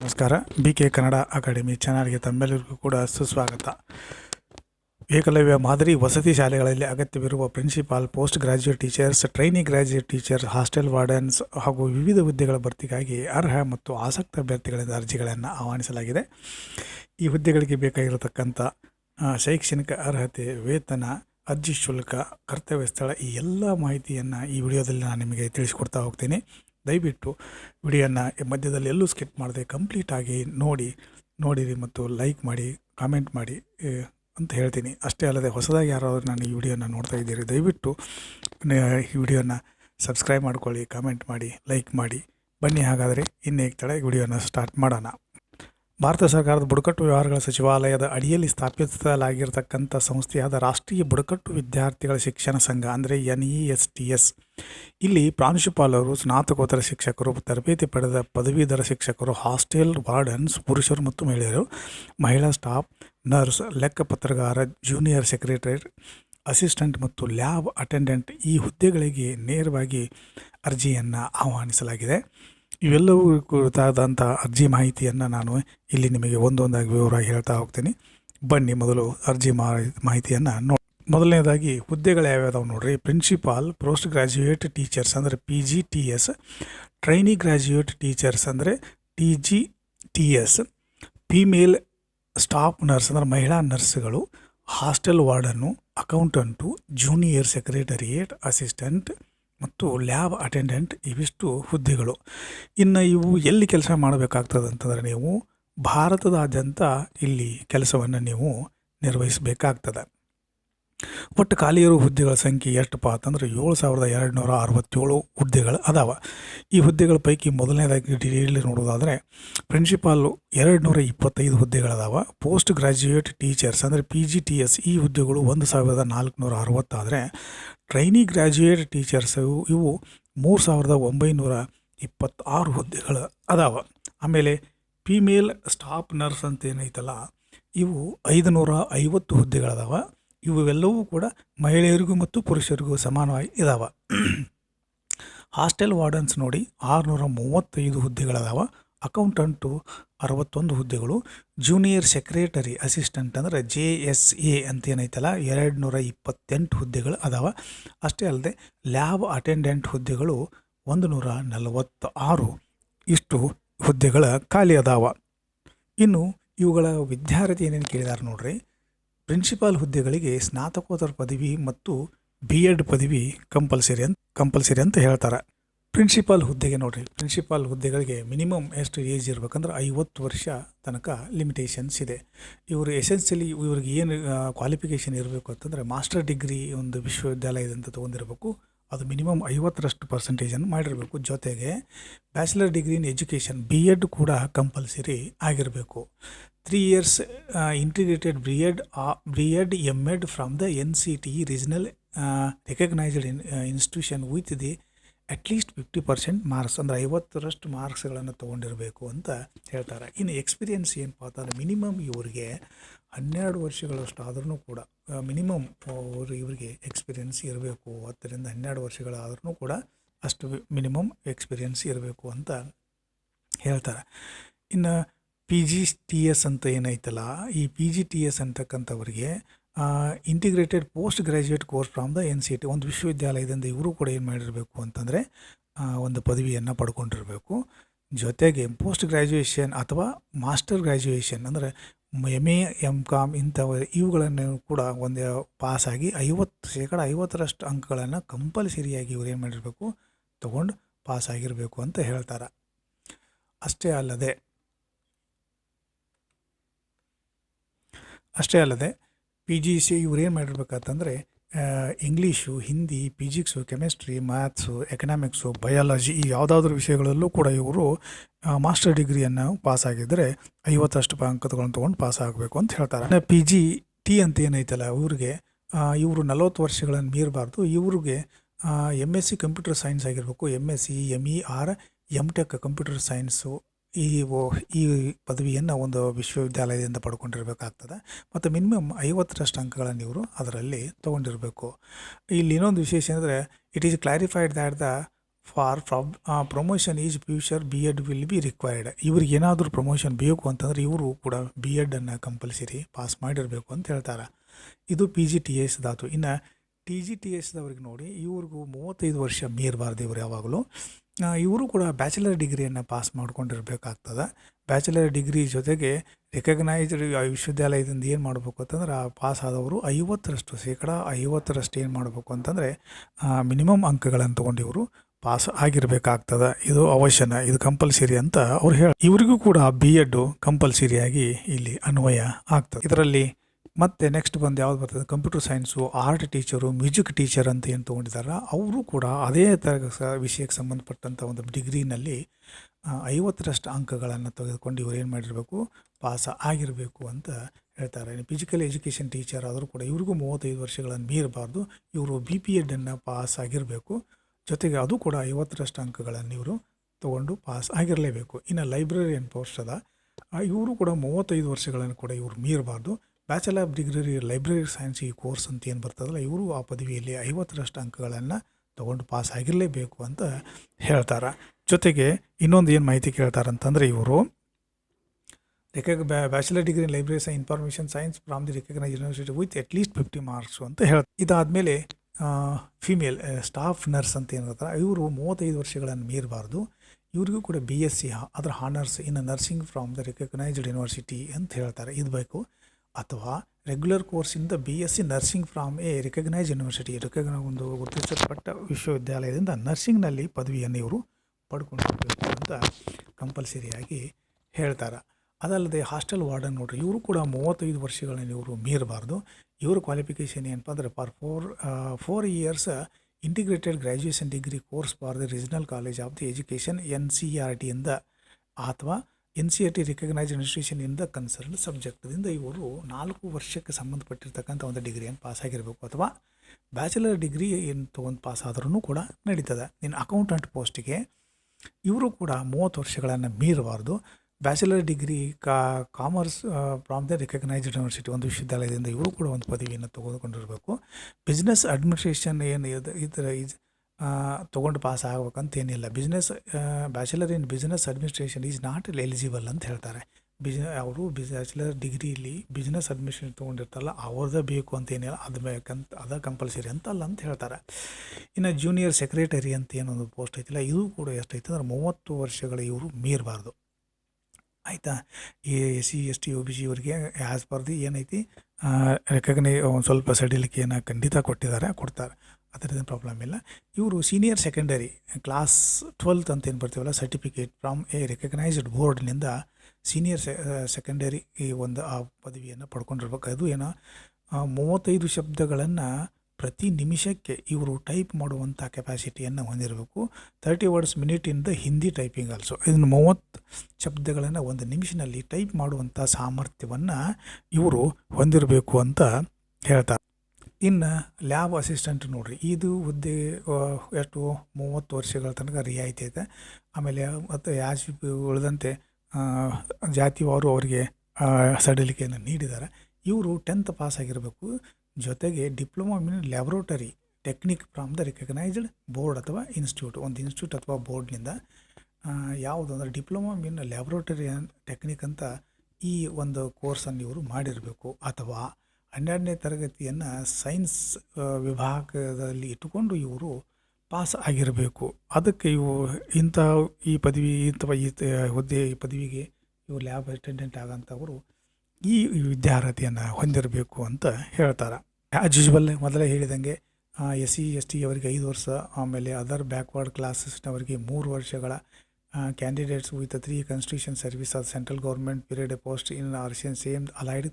ನಮಸ್ಕಾರ. B K Kannada academy ಚಾನಲ್ಗೆ ತಮ್ಮೆಲ್ಲರಿಗೂ ಕೂಡ ಸುಸ್ವಾಗತ. ಏಕಲವ್ಯ ಮಾದರಿ ವಸತಿ ಶಾಲೆಗಳಲ್ಲಿ ಅಗತ್ಯವಿರುವ principal post graduate teachers trainee graduate teacher hostel wardens ಹಾಗೂ ವಿವಿಧ ಹುದ್ದೆಗಳ ಭರ್ತಿಗಾಗಿ ಅರ್ಹ ಮತ್ತು ಆಸಕ್ತ ಅಭ್ಯರ್ಥಿಗಳಿಂದ ಅರ್ಜಿಗಳನ್ನು ಆಹ್ವಾನಿಸಲಾಗಿದೆ. ಈ ಹುದ್ದೆಗಳಿಗೆ ಬೇಕಾಗಿರತಕ್ಕಂಥ ಶೈಕ್ಷಣಿಕ ಅರ್ಹತೆ, ವೇತನ, ಅರ್ಜಿ ಶುಲ್ಕ, ಕರ್ತವ್ಯ ಸ್ಥಳ ಈ ಎಲ್ಲ ಮಾಹಿತಿಯನ್ನು ಈ ವಿಡಿಯೋದಲ್ಲಿ ನಾನು ನಿಮಗೆ ತಿಳಿಸ್ಕೊಡ್ತಾ ಹೋಗ್ತೀನಿ. ದಯವಿಟ್ಟು ವಿಡಿಯೋನ ಮಧ್ಯದಲ್ಲಿ ಎಲ್ಲೂ ಸ್ಕಿಪ್ ಮಾಡದೆ ಕಂಪ್ಲೀಟಾಗಿ ನೋಡಿ, ನೋಡಿರಿ ಮತ್ತು ಲೈಕ್ ಮಾಡಿ, ಕಾಮೆಂಟ್ ಮಾಡಿ ಅಂತ ಹೇಳ್ತೀನಿ. ಅಷ್ಟೇ ಅಲ್ಲದೆ ಹೊಸದಾಗಿ ಯಾರಾದರೂ ನಾನು ಈ ವಿಡಿಯೋನ ನೋಡ್ತಾ ಇದ್ದೀರಿ, ದಯವಿಟ್ಟು ಈ ವಿಡಿಯೋನ ಸಬ್ಸ್ಕ್ರೈಬ್ ಮಾಡ್ಕೊಳ್ಳಿ, ಕಾಮೆಂಟ್ ಮಾಡಿ, ಲೈಕ್ ಮಾಡಿ. ಬನ್ನಿ ಹಾಗಾದರೆ ತಡ ವಿಡಿಯೋನ ಸ್ಟಾರ್ಟ್ ಮಾಡೋಣ. ಭಾರತ ಸರ್ಕಾರದ ಬುಡಕಟ್ಟು ವ್ಯವಹಾರಗಳ ಸಚಿವಾಲಯದ ಅಡಿಯಲ್ಲಿ ಸ್ಥಾಪಿಸಲಾಗಿರ್ತಕ್ಕಂಥ ಸಂಸ್ಥೆಯಾದ ರಾಷ್ಟ್ರೀಯ ಬುಡಕಟ್ಟು ವಿದ್ಯಾರ್ಥಿಗಳ ಶಿಕ್ಷಣ ಸಂಘ, ಅಂದರೆ N E S T S. ಇಲ್ಲಿ ಪ್ರಾಂಶುಪಾಲರು ಸ್ನಾತಕೋತ್ತರ ಶಿಕ್ಷಕರು, ತರಬೇತಿ ಪಡೆದ ಪದವೀಧರ ಶಿಕ್ಷಕರು, ಹಾಸ್ಟೆಲ್ ವಾರ್ಡನ್ಸ್, ಪುರುಷರು ಮತ್ತು ಮಹಿಳೆಯರು, ಮಹಿಳಾ ಸ್ಟಾಫ್, ನರ್ಸ್, ಲೆಕ್ಕಪತ್ರಗಾರ, ಜೂನಿಯರ್ ಸೆಕ್ರೆಟರಿ, ಅಸಿಸ್ಟೆಂಟ್ ಮತ್ತು ಲ್ಯಾಬ್ ಅಟೆಂಡೆಂಟ್ ಈ ಹುದ್ದೆಗಳಿಗೆ ನೇರವಾಗಿ ಅರ್ಜಿಯನ್ನು ಆಹ್ವಾನಿಸಲಾಗಿದೆ. ಇವೆಲ್ಲವೂ ಕುರಿತಾದಂಥ ಅರ್ಜಿ ಮಾಹಿತಿಯನ್ನು ನಾನು ಇಲ್ಲಿ ನಿಮಗೆ ಒಂದೊಂದಾಗಿ ವಿವರವಾಗಿ ಹೇಳ್ತಾ ಹೋಗ್ತೀನಿ. ಬನ್ನಿ ಮೊದಲು ಅರ್ಜಿ ಮಾಹಿ, ಮಾಹಿತಿಯನ್ನು ನೋ ಮೊದಲನೇದಾಗಿ ಹುದ್ದೆಗಳು ಯಾವ್ಯಾವ ನೋಡ್ರಿ? ಪ್ರಿನ್ಸಿಪಾಲ್ ಪೋಸ್ಟ್ ಗ್ರ್ಯಾಜುಯೇಟ್ ಟೀಚರ್ಸ್ ಅಂದರೆ P G T S trainee graduate teachers ಅಂದರೆ T G T S female staff nurse ಅಂದರೆ ಮಹಿಳಾ ನರ್ಸ್ಗಳು hostel ವಾರ್ಡನ್ನು accountant junior secretariat assistant ಮತ್ತು ಲ್ಯಾಬ್ ಅಟೆಂಡೆಂಟ್ ಇವಿಷ್ಟು ಹುದ್ದೆಗಳು. ಇನ್ನು ಇವು ಎಲ್ಲಿ ಕೆಲಸ ಮಾಡಬೇಕಾಗ್ತದೆ ಅಂತಂದರೆ ನೀವು ಭಾರತದಾದ್ಯಂತ ಇಲ್ಲಿ ಕೆಲಸವನ್ನು ನೀವು ನಿರ್ವಹಿಸಬೇಕಾಗ್ತದೆ. ಒಟ್ಟು ಖಾಲಿ ಇರೋ ಹುದ್ದೆಗಳ ಸಂಖ್ಯೆ ಎಷ್ಟಪ್ಪ ಅಂತಂದ್ರೆ ಏಳು ಸಾವಿರದ ಎರಡು ನೂರ ಅರವತ್ತೇಳು ಹುದ್ದೆಗಳು ಅದಾವ. ಈ ಹುದ್ದೆಗಳ ಪೈಕಿ ಮೊದಲನೇದಾಗಿ ಡಿಟೇಲ್ ನೋಡೋದಾದರೆ ಪ್ರಿನ್ಸಿಪಾಲು ಎರಡು ನೂರ ಇಪ್ಪತ್ತೈದು ಹುದ್ದೆಗಳದಾವ. ಪೋಸ್ಟ್ ಗ್ರ್ಯಾಜುಯೇಟ್ ಟೀಚರ್ಸ್ ಅಂದರೆ ಪಿ ಜಿ ಟಿ ಎಸ್ ಈ ಹುದ್ದೆಗಳು ಒಂದು ಸಾವಿರದ ನಾಲ್ಕುನೂರ ಅರವತ್ತಾದರೆ ಟ್ರೈನಿ ಗ್ರಾಜ್ಯುಯೇಟ್ ಟೀಚರ್ಸ್ ಇವು ಇವು ಮೂರು ಸಾವಿರದ ಒಂಬೈನೂರ ಇಪ್ಪತ್ತಾರು ಹುದ್ದೆಗಳು ಅದಾವ. ಆಮೇಲೆ ಫೀಮೇಲ್ ಸ್ಟಾಫ್ ನರ್ಸ್ ಅಂತ ಏನೈತಲ್ಲ ಇವು ಐದುನೂರ ಐವತ್ತು ಹುದ್ದೆಗಳದಾವ. ಇವೆಲ್ಲವೂ ಕೂಡ ಮಹಿಳೆಯರಿಗೂ ಮತ್ತು ಪುರುಷರಿಗೂ ಸಮಾನವಾಗಿ ಇದಾವ. ಹಾಸ್ಟೆಲ್ ವಾರ್ಡನ್ಸ್ ನೋಡಿ ಆರುನೂರ ಮೂವತ್ತೈದು ಹುದ್ದೆಗಳದಾವ. ಅಕೌಂಟಂಟು ಅರವತ್ತೊಂದು ಹುದ್ದೆಗಳು. ಜೂನಿಯರ್ ಸೆಕ್ರೆಟರಿ ಅಸಿಸ್ಟೆಂಟ್ ಅಂದರೆ ಜೆ ಎಸ್ ಎ ಅಂತ ಏನೈತಲ್ಲ ಎರಡು ನೂರ ಇಪ್ಪತ್ತೆಂಟು ಹುದ್ದೆಗಳು ಅದಾವ. ಅಷ್ಟೇ ಅಲ್ಲದೆ ಲ್ಯಾಬ್ ಅಟೆಂಡೆಂಟ್ ಹುದ್ದೆಗಳು ಒಂದು ನೂರ ನಲವತ್ತ ಆರು ಇಷ್ಟು ಹುದ್ದೆಗಳ ಖಾಲಿ ಅದಾವ. ಇನ್ನು ಇವುಗಳ ವಿದ್ಯಾರ್ಥಿ ಏನೇನು ಕೇಳಿದಾರೆ ನೋಡ್ರಿ. ಪ್ರಿನ್ಸಿಪಾಲ್ ಹುದ್ದೆಗಳಿಗೆ ಸ್ನಾತಕೋತ್ತರ ಪದವಿ ಮತ್ತು ಬಿ ಎಡ್ ಪದವಿ ಕಂಪಲ್ಸರಿ ಅಂತ ಕಂಪಲ್ಸರಿ ಅಂತ ಹೇಳ್ತಾರೆ. ಪ್ರಿನ್ಸಿಪಾಲ್ ಹುದ್ದೆಗೆ ನೋಡಿರಿ, ಪ್ರಿನ್ಸಿಪಾಲ್ ಹುದ್ದೆಗಳಿಗೆ ಮಿನಿಮಮ್ ಎಷ್ಟು ಏಜ್ ಇರ್ಬೇಕಂದ್ರೆ ಐವತ್ತು ವರ್ಷ ತನಕ ಲಿಮಿಟೇಷನ್ಸ್ ಇದೆ. ಇವರು ಎಸೆನ್ಷಿಯಲಿ ಇವ್ರಿಗೆ ಏನು ಕ್ವಾಲಿಫಿಕೇಷನ್ ಇರಬೇಕು ಅಂತಂದರೆ ಮಾಸ್ಟರ್ ಡಿಗ್ರಿ ಒಂದು ವಿಶ್ವವಿದ್ಯಾಲಯದಿಂದ ತೊಗೊಂಡಿರಬೇಕು. ಅದು ಮಿನಿಮಮ್ ಐವತ್ತರಷ್ಟು ಪರ್ಸೆಂಟೇಜನ್ನು ಮಾಡಿರಬೇಕು. ಜೊತೆಗೆ bachelor degree in education B Ed ಕೂಡ ಕಂಪಲ್ಸರಿ ಆಗಿರಬೇಕು. Three years integrated B Ed B Ed M Ed from the N C T regional recognised in institution with the at least fifty percent marks ಅಂದರೆ ಐವತ್ತರಷ್ಟು ಮಾರ್ಕ್ಸ್ಗಳನ್ನು ತೊಗೊಂಡಿರಬೇಕು ಅಂತ ಹೇಳ್ತಾರೆ. ಇನ್ನು experience ಏನಪ್ಪ ಅಂತಂದ್ರೆ minimum ಇವರಿಗೆ ಹನ್ನೆರಡು ವರ್ಷಗಳಷ್ಟು ಆದ್ರೂ ಕೂಡ ಮಿನಿಮಮ್ ಅವರು ಇವರಿಗೆ ಎಕ್ಸ್ಪೀರಿಯನ್ಸ್ ಇರಬೇಕು. ಹತ್ತರಿಂದ ಹನ್ನೆರಡು ವರ್ಷಗಳಾದ್ರೂ ಕೂಡ ಅಷ್ಟು ಮಿನಿಮಮ್ ಎಕ್ಸ್ಪೀರಿಯನ್ಸ್ ಇರಬೇಕು ಅಂತ ಹೇಳ್ತಾರೆ. ಇನ್ನು ಪಿ ಜಿ ಟಿ ಎಸ್ ಅಂತ ಏನೈತಲ್ಲ, ಈ P G T S ಅಂತಕ್ಕಂಥವ್ರಿಗೆ integrated post graduate course from the N C T ಒಂದು ವಿಶ್ವವಿದ್ಯಾಲಯದಿಂದ ಇವರು ಕೂಡ ಏನು ಮಾಡಿರಬೇಕು ಅಂತಂದರೆ ಒಂದು ಪದವಿಯನ್ನು ಪಡ್ಕೊಂಡಿರಬೇಕು. ಜೊತೆಗೆ ಪೋಸ್ಟ್ ಗ್ರ್ಯಾಜುಯೇಷನ್ ಅಥವಾ ಮಾಸ್ಟರ್ ಗ್ರ್ಯಾಜುಯೇಷನ್ ಅಂದರೆ ಎಂ ಎ ಎಂ ಕಾಮ್ ಇಂಥವ ಇವುಗಳನ್ನು ಕೂಡ ಒಂದು ಪಾಸಾಗಿ ಐವತ್ತು ಶೇಕಡ ಐವತ್ತರಷ್ಟು ಅಂಕಗಳನ್ನು ಕಂಪಲ್ಸರಿಯಾಗಿ ಇವ್ರು ಏನು ಮಾಡಿರಬೇಕು, ತೊಗೊಂಡು ಪಾಸಾಗಿರಬೇಕು ಅಂತ ಹೇಳ್ತಾರೆ. ಅಷ್ಟೇ ಅಲ್ಲದೆ ಅಷ್ಟೇ ಅಲ್ಲದೆ ಪಿ ಜಿ ಸಿ ಇವ್ರು ಏನು ಮಾಡಿರ್ಬೇಕಂತಂದರೆ English, Hindi, physics, chemistry, maths, economics, biology ಈ ಯಾವುದಾದ್ರೂ ವಿಷಯಗಳಲ್ಲೂ ಕೂಡ ಇವರು ಮಾಸ್ಟರ್ ಡಿಗ್ರಿಯನ್ನು ಪಾಸ್ ಆಗಿದ್ದರೆ ಐವತ್ತಷ್ಟು ಅಂಕಗಳನ್ನು ತೊಗೊಂಡು ಪಾಸ್ ಆಗಬೇಕು ಅಂತ ಹೇಳ್ತಾರೆ. ಪಿ ಜಿ ಟಿ ಅಂತ ಏನೈತಲ್ಲ ಇವ್ರಿಗೆ ಇವರು ನಲವತ್ತು ವರ್ಷಗಳನ್ನು ಮೀರಬಾರ್ದು. ಇವ್ರಿಗೆ M S C computer science ಆಗಿರಬೇಕು. M S C M E or M tech computer science ಈ ಈ ಪದವಿಯನ್ನು ಒಂದು ವಿಶ್ವವಿದ್ಯಾಲಯದಿಂದ ಪಡ್ಕೊಂಡಿರಬೇಕಾಗ್ತದೆ. ಮತ್ತು ಮಿನಿಮಮ್ ಐವತ್ತರಷ್ಟು ಅಂಕಗಳನ್ನು ಇವರು ಅದರಲ್ಲಿ ತೊಗೊಂಡಿರಬೇಕು. ಇಲ್ಲಿ ಇನ್ನೊಂದು ವಿಶೇಷ ಅಂದರೆ it is clarified that the for promotion is future B Ed will be required ಇವ್ರಿಗೆ ಏನಾದರೂ ಪ್ರಮೋಷನ್ ಬೇಕು ಅಂತಂದರೆ ಇವರು ಕೂಡ ಬಿ ಎಡನ್ನು ಕಂಪಲ್ಸರಿ ಪಾಸ್ ಮಾಡಿರಬೇಕು ಅಂತ ಹೇಳ್ತಾರೆ. ಇದು ಪಿ ಜಿ ಟಿ ಎಸ್ ದಾತು. ಇನ್ನು ಟಿ ಜಿ ಟಿ ಎಸ್ದವ್ರಿಗೆ ನೋಡಿ, ಇವ್ರಿಗೂ ಮೂವತ್ತೈದು ವರ್ಷ ಮೀರಬಾರ್ದು ಇವರು ಯಾವಾಗಲೂ. ಇವರು ಕೂಡ ಬ್ಯಾಚುಲರ್ ಡಿಗ್ರಿಯನ್ನು ಪಾಸ್ ಮಾಡ್ಕೊಂಡಿರ್ಬೇಕಾಗ್ತದೆ. ಬ್ಯಾಚುಲರ್ ಡಿಗ್ರಿ ಜೊತೆಗೆ ರೆಕಗ್ನೈಸ್ಡ್ ವಿಶ್ವವಿದ್ಯಾಲಯದಿಂದ ಏನು ಮಾಡಬೇಕು ಅಂತಂದ್ರೆ, ಆ ಪಾಸ್ ಆದವರು ಐವತ್ತರಷ್ಟು ಶೇಕಡ ಐವತ್ತರಷ್ಟು ಏನು ಮಾಡಬೇಕು ಅಂತಂದರೆ ಮಿನಿಮಮ್ ಅಂಕಗಳನ್ನು ತೊಗೊಂಡು ಇವರು ಪಾಸ್ ಆಗಿರಬೇಕಾಗ್ತದೆ. ಇದು ಅವಶ್ಯನ, ಇದು ಕಂಪಲ್ಸರಿ ಅಂತ ಅವ್ರು ಹೇಳಿ, ಇವರಿಗೂ ಕೂಡ ಬಿ ಎಡ್ ಕಂಪಲ್ಸರಿಯಾಗಿ ಇಲ್ಲಿ ಅನ್ವಯ ಆಗ್ತದೆ. ಇದರಲ್ಲಿ ಮತ್ತೆ ನೆಕ್ಸ್ಟ್ ಬಂದು ಯಾವ್ದು ಬರ್ತದೆ? Computer science art teacher music teacher ಅಂತ ಏನು ತೊಗೊಂಡಿದ್ದಾರೆ ಅವರು ಕೂಡ ಅದೇ ಥರ ವಿಷಯಕ್ಕೆ ಸಂಬಂಧಪಟ್ಟಂಥ ಒಂದು ಡಿಗ್ರಿನಲ್ಲಿ ಐವತ್ತರಷ್ಟು ಅಂಕಗಳನ್ನು ತೆಗೆದುಕೊಂಡು ಇವರು ಏನು ಮಾಡಿರಬೇಕು? ಪಾಸ್ ಆಗಿರಬೇಕು ಅಂತ ಹೇಳ್ತಾರೆ. ಫಿಸಿಕಲ್ ಎಜುಕೇಷನ್ ಟೀಚರ್ ಆದರೂ ಕೂಡ ಇವ್ರಿಗೂ ಮೂವತ್ತೈದು ವರ್ಷಗಳನ್ನು ಮೀರಬಾರ್ದು. ಇವರು ಬಿ ಪಿ ಎಡನ್ನು ಪಾಸ್ ಆಗಿರಬೇಕು. ಜೊತೆಗೆ ಅದು ಕೂಡ ಐವತ್ತರಷ್ಟು ಅಂಕಗಳನ್ನು ಇವರು ತೊಗೊಂಡು ಪಾಸ್ ಆಗಿರಲೇಬೇಕು. ಇನ್ನು ಲೈಬ್ರರಿಯನ್ ಪೋಸ್ಟ್ ಅದ. ಇವರು ಕೂಡ ಮೂವತ್ತೈದು ವರ್ಷಗಳನ್ನು ಕೂಡ ಇವರು ಮೀರಬಾರ್ದು. Bachelor of degree library science ಈ ಕೋರ್ಸ್ ಅಂತ ಏನು ಬರ್ತದಲ್ಲ, ಇವರು ಆ ಪದವಿಯಲ್ಲಿ ಐವತ್ತರಷ್ಟು ಅಂಕಗಳನ್ನು ತಗೊಂಡು ಪಾಸ್ ಆಗಿರಲೇಬೇಕು ಅಂತ ಹೇಳ್ತಾರೆ. ಜೊತೆಗೆ ಇನ್ನೊಂದು ಏನು ಮಾಹಿತಿ ಕೇಳ್ತಾರೆ ಅಂತಂದರೆ ಇವರು recog bachelor degree library science information science from the recognise university with at least fifty marks ಅಂತ ಹೇಳ, ಇದಾದಮೇಲೆ ಫಿಮೇಲ್ ಸ್ಟಾಫ್ ನರ್ಸ್ ಅಂತ ಏನಿರ್ತಾರೆ ಇವರು ಮೂವತ್ತೈದು ವರ್ಷಗಳನ್ನು ಮೀರಬಾರ್ದು. ಇವರಿಗೂ ಕೂಡ ಬಿ ಎಸ್ ಸಿ ಅದರ honours in nursing from the recognised university ಅಂತ ಹೇಳ್ತಾರೆ. ಇದು ಬೇಕು ಅಥವಾ regular ಕೋರ್ಸಿಂದ B S C nursing from a recognise university ರೆಕಗ್ನ ಒಂದು ಗುರುತಿಸಲ್ಪಟ್ಟ ವಿಶ್ವವಿದ್ಯಾಲಯದಿಂದ ನರ್ಸಿಂಗ್ನಲ್ಲಿ ಪದವಿಯನ್ನು ಇವರು ಪಡ್ಕೊಂಡಿರಬೇಕು ಅಂತ ಕಂಪಲ್ಸರಿಯಾಗಿ ಹೇಳ್ತಾರೆ. ಅದಲ್ಲದೆ ಹಾಸ್ಟೆಲ್ ವಾರ್ಡನ್ ನೋಡ್ರಿ, ಇವರು ಕೂಡ ಮೂವತ್ತೈದು ವರ್ಷಗಳನ್ನು ಇವರು ಮೀರಬಾರ್ದು. ಇವರ ಕ್ವಾಲಿಫಿಕೇಷನ್ ಏನಪ್ಪ ಅಂದರೆ for four four years integrated graduation degree course for the regional college of the education N C R ಟಿಯಿಂದ ಅಥವಾ N C R T recognise institution in the concern ಸಬ್ಜೆಕ್ಟ್ದಿಂದ ಇವರು ನಾಲ್ಕು ವರ್ಷಕ್ಕೆ ಸಂಬಂಧಪಟ್ಟಿರ್ತಕ್ಕಂಥ ಒಂದು ಡಿಗ್ರಿಯನ್ನು ಪಾಸ್ ಆಗಿರಬೇಕು ಅಥವಾ ಬ್ಯಾಚುಲರ್ ಡಿಗ್ರಿ ಏನು ತೊಗೊಂಡು ಪಾಸ್ ಆದ್ರೂ ಕೂಡ ನಡೀತದೆ. ಇನ್ನು ಅಕೌಂಟೆಂಟ್ ಪೋಸ್ಟಿಗೆ ಇವರು ಕೂಡ ಮೂವತ್ತು ವರ್ಷಗಳನ್ನು ಮೀರಬಾರ್ದು. ಬ್ಯಾಚುಲರ್ ಡಿಗ್ರಿ ಕಾ commerce from the recognised university ಒಂದು ವಿಶ್ವವಿದ್ಯಾಲಯದಿಂದ ಇವರು ಕೂಡ ಒಂದು ಪದವಿಯನ್ನು ತೆಗೆದುಕೊಂಡಿರಬೇಕು. ಬಿಸ್ನೆಸ್ ಅಡ್ಮಿನಿಸ್ಟ್ರೇಷನ್ ಏನು ಇದು, ಇದರ, ಇದು ತೊಗೊಂಡು ಪಾಸ್ ಆಗ್ಬೇಕಂತ ಏನಿಲ್ಲ business bachelor in business administration is not eligible ಅಂತ ಹೇಳ್ತಾರೆ. ಬಿಸ್ ಅವರು ಬಿಸ್ ಬ್ಯಾಚುಲರ್ ಡಿಗ್ರಿಲಿ ಬಿಸ್ನೆಸ್ ಅಡ್ಮಿಷನ್ ತೊಗೊಂಡಿರ್ತಾರಲ್ಲ ಅವ್ರದ್ದೇ ಬೇಕು ಅಂತ ಏನಿಲ್ಲ ಅದು ಬೇಕಂತ, ಅದ ಕಂಪಲ್ಸರಿ ಅಂತಲ್ಲ ಅಂತ ಹೇಳ್ತಾರೆ. ಇನ್ನು ಜೂನಿಯರ್ ಸೆಕ್ರೆಟರಿ ಅಂತ ಏನೊಂದು ಪೋಸ್ಟ್ ಐತಿಲ್ಲ, ಇದು ಕೂಡ ಎಷ್ಟೈತೆ ಅಂದ್ರೆ ಮೂವತ್ತು ವರ್ಷಗಳ ಇವರು ಮೀರಬಾರ್ದು. ಆಯಿತಾ? ಈ S C, S T O B C ಇವರಿಗೆ ಆಸ್ ಪರ್ ದಿ ಏನೈತಿ ರೆಕಗ್ನೈ ಒಂದು ಸ್ವಲ್ಪ ಸಡಿಲಿಕೆಯನ್ನು ಖಂಡಿತ ಕೊಟ್ಟಿದ್ದಾರೆ, ಕೊಡ್ತಾರೆ. ಅದರಿಂದ ಪ್ರಾಬ್ಲಮ್ ಇಲ್ಲ. ಇವರು ಸೀನಿಯರ್ ಸೆಕೆಂಡರಿ ಕ್ಲಾಸ್ ಟ್ವೆಲ್ತ್ ಅಂತ ಏನು ಬರ್ತೀವಲ್ಲ ಸರ್ಟಿಫಿಕೇಟ್ ಫ್ರಮ್ ಎ ರೆಕಗ್ನೈಸ್ಡ್ ಬೋರ್ಡ್ನಿಂದ ಸೀನಿಯರ್ ಸೆಕೆಂಡರಿ ಈ ಒಂದು, ಆ, ಪದವಿಯನ್ನು ಪಡ್ಕೊಂಡಿರ್ಬೇಕು. ಅದು ಏನೋ ಮೂವತ್ತೈದು ಶಬ್ದಗಳನ್ನು ಪ್ರತಿ ನಿಮಿಷಕ್ಕೆ ಇವರು ಟೈಪ್ ಮಾಡುವಂಥ ಕೆಪಾಸಿಟಿಯನ್ನು ಹೊಂದಿರಬೇಕು. Thirty words minute in Hindi typing also ಇದನ್ನು ಮೂವತ್ತು ಶಬ್ದಗಳನ್ನು ಒಂದು ನಿಮಿಷದಲ್ಲಿ ಟೈಪ್ ಮಾಡುವಂಥ ಸಾಮರ್ಥ್ಯವನ್ನು ಇವರು ಹೊಂದಿರಬೇಕು ಅಂತ ಹೇಳ್ತಾರೆ. ಇನ್ನು ಲ್ಯಾಬ್ ಅಸಿಸ್ಟೆಂಟ್ ನೋಡಿರಿ, ಇದು ಹುದ್ದೆ ಎಷ್ಟು ಮೂವತ್ತು ವರ್ಷಗಳ ತನಕ ರಿಯಾಯಿತಿ ಐತೆ. ಆಮೇಲೆ ಮತ್ತು ಯಾಸ್ ಉಳಿದಂತೆ ಜಾತಿವಾರು ಅವರಿಗೆ ಸಡಿಲಿಕೆಯನ್ನು ನೀಡಿದ್ದಾರೆ ಇವರು ಟೆಂತ್ ಪಾಸ್ ಆಗಿರಬೇಕು. ಜೊತೆಗೆ diploma mean laboratory technique from the recognised board ಅಥವಾ ಇನ್ಸ್ಟಿಟ್ಯೂಟ್ ಒಂದು ಇನ್ಸ್ಟಿಟ್ಯೂಟ್ ಅಥವಾ ಬೋರ್ಡ್ನಿಂದ ಯಾವುದು ಅಂದರೆ ಡಿಪ್ಲೊಮಾ ಮೀನ್ ಲ್ಯಾಬ್ರೋಟರಿ ಟೆಕ್ನಿಕ್ ಅಂತ ಈ ಒಂದು ಕೋರ್ಸನ್ನು ಇವರು ಮಾಡಿರಬೇಕು. ಅಥವಾ ಹನ್ನೆರಡನೇ ತರಗತಿಯನ್ನು ಸೈನ್ಸ್ ವಿಭಾಗದಲ್ಲಿ ಇಟ್ಟುಕೊಂಡು ಇವರು ಪಾಸ್ ಆಗಿರಬೇಕು. ಅದಕ್ಕೆ ಇವು ಇಂಥ ಈ ಪದವಿ ಅಥವಾ ಈ ಹುದ್ದೆ, ಈ ಪದವಿಗೆ ಇವು ಲ್ಯಾಬ್ ಅಟೆಂಡೆಂಟ್ ಆಗೋಂಥವರು ಈ ವಿದ್ಯಾರ್ಹತೆಯನ್ನು ಹೊಂದಿರಬೇಕು ಅಂತ ಹೇಳ್ತಾರೆ. ಆ್ಯಸ್ ಯೂಶ್ವಲ್ ಮೊದಲೇ ಹೇಳಿದಂಗೆ ಎಸ್ ಸಿ ಎಸ್ ಟಿ ಅವರಿಗೆ ಐದು ವರ್ಷ, ಆಮೇಲೆ ಅದರ್ ಬ್ಯಾಕ್ವರ್ಡ್ ಕ್ಲಾಸಸ್ನವರಿಗೆ ಮೂರು ವರ್ಷಗಳ candidates with three constitution service of central government period post in ಆರ್ಷನ್ same allied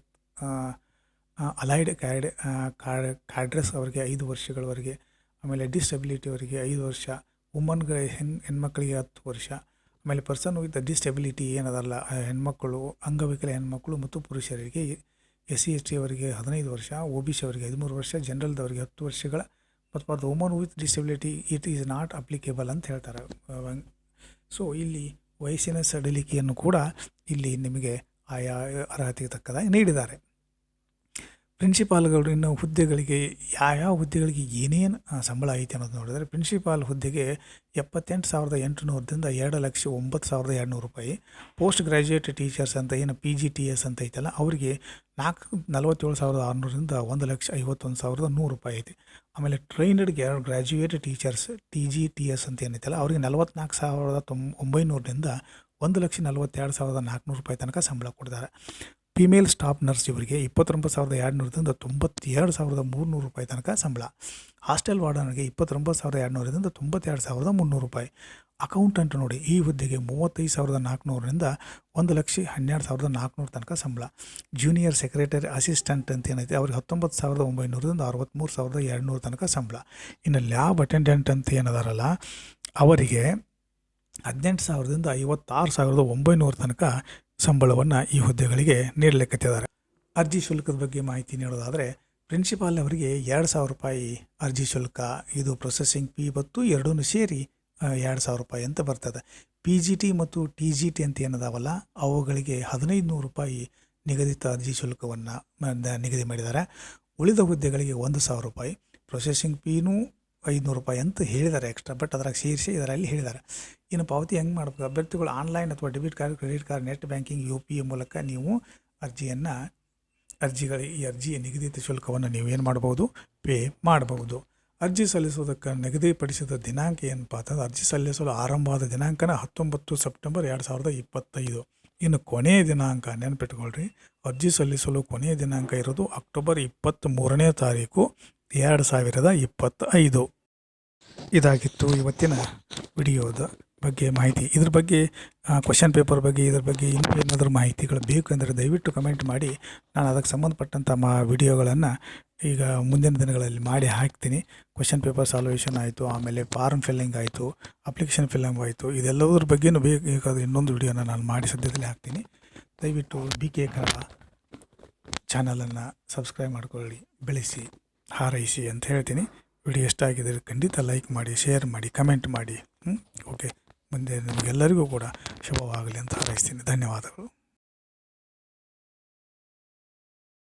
allied CAD cadres ಅವರಿಗೆ ಐದು ವರ್ಷಗಳವರೆಗೆ, ಆಮೇಲೆ ಡಿಸ್ಟೆಬಿಲಿಟಿ ಅವರಿಗೆ ಐದು ವರ್ಷ, ವುಮನ್ಗೆ ಹೆಣ್, ಹೆಣ್ಮಕ್ಳಿಗೆ ಹತ್ತು ವರ್ಷ, ಆಮೇಲೆ ಪರ್ಸನ್ ವಿತ್ ಡಿಸ್ಟೆಬಿಲಿಟಿ ಏನದಲ್ಲ ಹೆಣ್ಮಕ್ಕಳು ಅಂಗವಿಕಲ ಹೆಣ್ಮಕ್ಕಳು ಮತ್ತು ಪುರುಷರಿಗೆ ಎಸ್ ಸಿ ಎಸ್ ಟಿ ಅವರಿಗೆ ಹದಿನೈದು ವರ್ಷ, ಒ ಬಿ ಸಿ ಅವರಿಗೆ ಹದಿಮೂರು ವರ್ಷ, ಜನರಲ್ದವರಿಗೆ ಹತ್ತು ವರ್ಷಗಳ, ಮತ್ತು for the woman with disability it is not applicable ಅಂತ ಹೇಳ್ತಾರೆ. ಸೊ, ಇಲ್ಲಿ ವಯಸ್ಸಿನ ಸಡಿಲಿಕೆಯನ್ನು ಕೂಡ ಇಲ್ಲಿ ನಿಮಗೆ ಆಯಾ, ಅರ್ಹತೆಗೆ ತಕ್ಕದಾಗಿ ನೀಡಿದ್ದಾರೆ. ಪ್ರಿನ್ಸಿಪಾಲ್ಗಳಿನ ಹುದ್ದೆಗಳಿಗೆ ಯಾವ್ಯಾವ ಹುದ್ದೆಗಳಿಗೆ ಏನೇನು ಸಂಬಳ ಐತೆ ಅನ್ನೋದು ನೋಡಿದ್ರೆ ಪ್ರಿನ್ಸಿಪಾಲ್ ಹುದ್ದೆಗೆ ಎಪ್ಪತ್ತೆಂಟು ಸಾವಿರದ ಎಂಟುನೂರದಿಂದ ಎರಡು ಲಕ್ಷ ಒಂಬತ್ತು ಸಾವಿರದ ಎರಡುನೂರು ರೂಪಾಯಿ, ಪೋಸ್ಟ್ ಗ್ರ್ಯಾಜುಯೇಟ್ ಟೀಚರ್ಸ್ ಅಂತ ಏನು ಪಿ ಜಿ ಟಿ ಎಸ್ ಅಂತ ಐತಲ್ಲ, ಅವರಿಗೆ ನಾಲ್ಕು, ನಲವತ್ತೇಳು ಸಾವಿರದ ಆರುನೂರರಿಂದ ಒಂದು ಲಕ್ಷ ಐವತ್ತೊಂದು ಸಾವಿರದ ನೂರು ರೂಪಾಯಿ ಐತಿ. ಆಮೇಲೆ trained graduate teachers T G T S ಅಂತ ಏನೈತಲ್ಲ ಅವರಿಗೆ ನಲವತ್ನಾಲ್ಕು ಸಾವಿರದ ತೊಂಬ, ಒಂಬೈನೂರರಿಂದ ಒಂದು ಲಕ್ಷ ನಲವತ್ತೆರಡು ಸಾವಿರದ ನಾಲ್ಕುನೂರು ರೂಪಾಯಿ ತನಕ ಸಂಬಳ ಕೊಡ್ತಾರೆ. ಫಿಮೇಲ್ ಸ್ಟಾಫ್ ನರ್ಸ್ ಇವರಿಗೆ ಇಪ್ಪತ್ತೊಂಬತ್ತು ಸಾವಿರದ ಎರಡುನೂರದಿಂದ ತೊಂಬತ್ತೆರಡು ಸಾವಿರದ ಮೂರುನೂರು ರೂಪಾಯಿ ತನಕ ಸಂಬಳ. ಹಾಸ್ಟೆಲ್ ವಾರ್ಡನ್ಗೆ ಇಪ್ಪತ್ತೊಂಬತ್ತು ಸಾವಿರದ ಎರಡುನೂರರಿಂದ ತೊಂಬತ್ತೆರಡು ಸಾವಿರದ ಮುನ್ನೂರು ರೂಪಾಯಿ. ಅಕೌಂಟೆಂಟ್ ನೋಡಿ, ಈ ಹುದ್ದೆಗೆ ಮೂವತ್ತೈದು ಸಾವಿರದ ನಾಲ್ಕುನೂರರಿಂದ ಒಂದು ಲಕ್ಷ ಹನ್ನೆರಡು ಸಾವಿರದ ನಾಲ್ಕುನೂರು ತನಕ ಸಂಬಳ. ಜೂನಿಯರ್ ಸೆಕ್ರೆಟರಿ ಅಸಿಸ್ಟೆಂಟ್ ಅಂತ ಏನೈತೆ, ಅವ್ರಿಗೆ ಹತ್ತೊಂಬತ್ತು ಸಾವಿರದ ಒಂಬೈನೂರರಿಂದ ಅರವತ್ತ್ಮೂರು ಸಾವಿರದ ಎರಡುನೂರು ತನಕ ಸಂಬಳ. ಇನ್ನು ಲ್ಯಾಬ್ ಅಟೆಂಡೆಂಟ್ ಅಂತ ಏನದಾರಲ್ಲ, ಅವರಿಗೆ ಹದಿನೆಂಟು ಸಾವಿರದಿಂದ ಐವತ್ತಾರು ಸಾವಿರದ ಒಂಬೈನೂರು ತನಕ ಸಂಬಳವನ್ನು ಈ ಹುದ್ದೆಗಳಿಗೆ ನೀಡಲಿಕ್ಕತ್ತಿದ್ದಾರೆ. ಅರ್ಜಿ ಶುಲ್ಕದ ಬಗ್ಗೆ ಮಾಹಿತಿ ನೀಡೋದಾದರೆ, ಪ್ರಿನ್ಸಿಪಾಲ್ ಅವರಿಗೆ ಎರಡು ಸಾವಿರ ರೂಪಾಯಿ ಅರ್ಜಿ ಶುಲ್ಕ, ಇದು ಪ್ರೊಸೆಸಿಂಗ್ ಪಿ ಮತ್ತು ಎರಡೂ ಸೇರಿ ಎರಡು ಸಾವಿರ ರೂಪಾಯಿ ಅಂತ ಬರ್ತದೆ. ಪಿ ಜಿ ಟಿ ಮತ್ತು ಟಿ ಜಿ ಟಿ ಅಂತ ಏನದಾವಲ್ಲ, ಅವುಗಳಿಗೆ ಹದಿನೈದು ನೂರು ರೂಪಾಯಿ ನಿಗದಿತ ಅರ್ಜಿ ಶುಲ್ಕವನ್ನು ನಿಗದಿ ಮಾಡಿದ್ದಾರೆ. ಉಳಿದ ಹುದ್ದೆಗಳಿಗೆ ಒಂದು ಸಾವಿರ ರೂಪಾಯಿ. ಪ್ರೊಸೆಸಿಂಗ್ ಫೀನೂ ಐದುನೂರು ರೂಪಾಯಿ ಅಂತ ಹೇಳಿದ್ದಾರೆ ಎಕ್ಸ್ಟ್ರಾ ಬಟ್ ಅದ್ರಾಗ ಸೇರಿಸಿ ಇದರಲ್ಲಿ ಹೇಳಿದ್ದಾರೆ. ಇನ್ನು ಪಾವತಿ ಹೆಂಗೆ ಮಾಡಬೇಕು? ಅಭ್ಯರ್ಥಿಗಳು ಆನ್ಲೈನ್ ಅಥವಾ debit card credit card net banking U P I ಮೂಲಕ ನೀವು ಅರ್ಜಿಯನ್ನು, ಅರ್ಜಿಗಳ ಈ ಅರ್ಜಿಯ ನಿಗದಿತ ಶುಲ್ಕವನ್ನು ನೀವು ಏನು ಮಾಡ್ಬೋದು? ಪೇ ಮಾಡಬಹುದು ಅರ್ಜಿ ಸಲ್ಲಿಸುವುದಕ್ಕೆ ನಿಗದಿಪಡಿಸಿದ ದಿನಾಂಕ ಏನಪ್ಪ ಅಂತಂದ್ರೆ ಅರ್ಜಿ ಸಲ್ಲಿಸಲು ಆರಂಭವಾದ ದಿನಾಂಕನ ಹತ್ತೊಂಬತ್ತು ಸೆಪ್ಟೆಂಬರ್ ಎರಡು ಸಾವಿರದ ಇಪ್ಪತ್ತೈದು. ಇನ್ನು ಕೊನೆಯ ದಿನಾಂಕ ನೆನಪಿಟ್ಕೊಳ್ರಿ. ಅರ್ಜಿ ಸಲ್ಲಿಸಲು ಕೊನೆಯ ದಿನಾಂಕ ಇರೋದು ಅಕ್ಟೋಬರ್ ಇಪ್ಪತ್ತ್ ಮೂರನೇ ತಾರೀಕು. ಎರಡು ಸಾವಿರದ ಇಪ್ಪತ್ತೈದು. ಇದಾಗಿತ್ತು ಇವತ್ತಿನ ವಿಡಿಯೋದ ಬಗ್ಗೆ ಮಾಹಿತಿ. ಇದ್ರ ಬಗ್ಗೆ ಕ್ವಶನ್ ಪೇಪರ್ ಬಗ್ಗೆ, ಇದ್ರ ಬಗ್ಗೆ ಇನ್ನೂ ಏನಾದರೂ ಮಾಹಿತಿಗಳು ಬೇಕು ಅಂದರೆ ದಯವಿಟ್ಟು ಕಮೆಂಟ್ ಮಾಡಿ. ನಾನು ಅದಕ್ಕೆ ಸಂಬಂಧಪಟ್ಟಂಥ ಮಾ, ವಿಡಿಯೋಗಳನ್ನು ಈಗ ಮುಂದಿನ ದಿನಗಳಲ್ಲಿ ಮಾಡಿ ಹಾಕ್ತೀನಿ. ಕ್ವಶನ್ ಪೇಪರ್ ಸಾಲ್ವೇಷನ್ ಆಯಿತು, ಆಮೇಲೆ ಫಾರ್ಮ್ ಫಿಲ್ಲಿಂಗ್ ಆಯಿತು ಅಪ್ಲಿಕೇಶನ್ ಫಿಲ್ಲಿಂಗ್ ಆಯಿತು, ಇದೆಲ್ಲದ್ರ ಬಗ್ಗೆನೂ ಬೇಕಾದ ಇನ್ನೊಂದು ವಿಡಿಯೋನ ನಾನು ಮಾಡಿ ಸದ್ಯದಲ್ಲಿ ಹಾಕ್ತೀನಿ. ದಯವಿಟ್ಟು ಬಿ ಕೆ ಕನ್ನಡ ಚಾನಲನ್ನು ಸಬ್ಸ್ಕ್ರೈಬ್ ಮಾಡಿಕೊಳ್ಳಿ, ಬೆಳೆಸಿ. ಹಾರೈಸಿ ಅಂತ ಹೇಳ್ತೀನಿ. ವಿಡಿಯೋ ಇಷ್ಟ ಖಂಡಿತ ಲೈಕ್ ಮಾಡಿ, ಶೇರ್ ಮಾಡಿ, ಕಮೆಂಟ್ ಮಾಡಿ. ಓಕೆ ಮುಂದೆ ನಿಮಗೆಲ್ಲರಿಗೂ ಕೂಡ ಶುಭವಾಗಲಿ ಅಂತ ಹಾರೈಸ್ತೀನಿ. ಧನ್ಯವಾದಗಳು.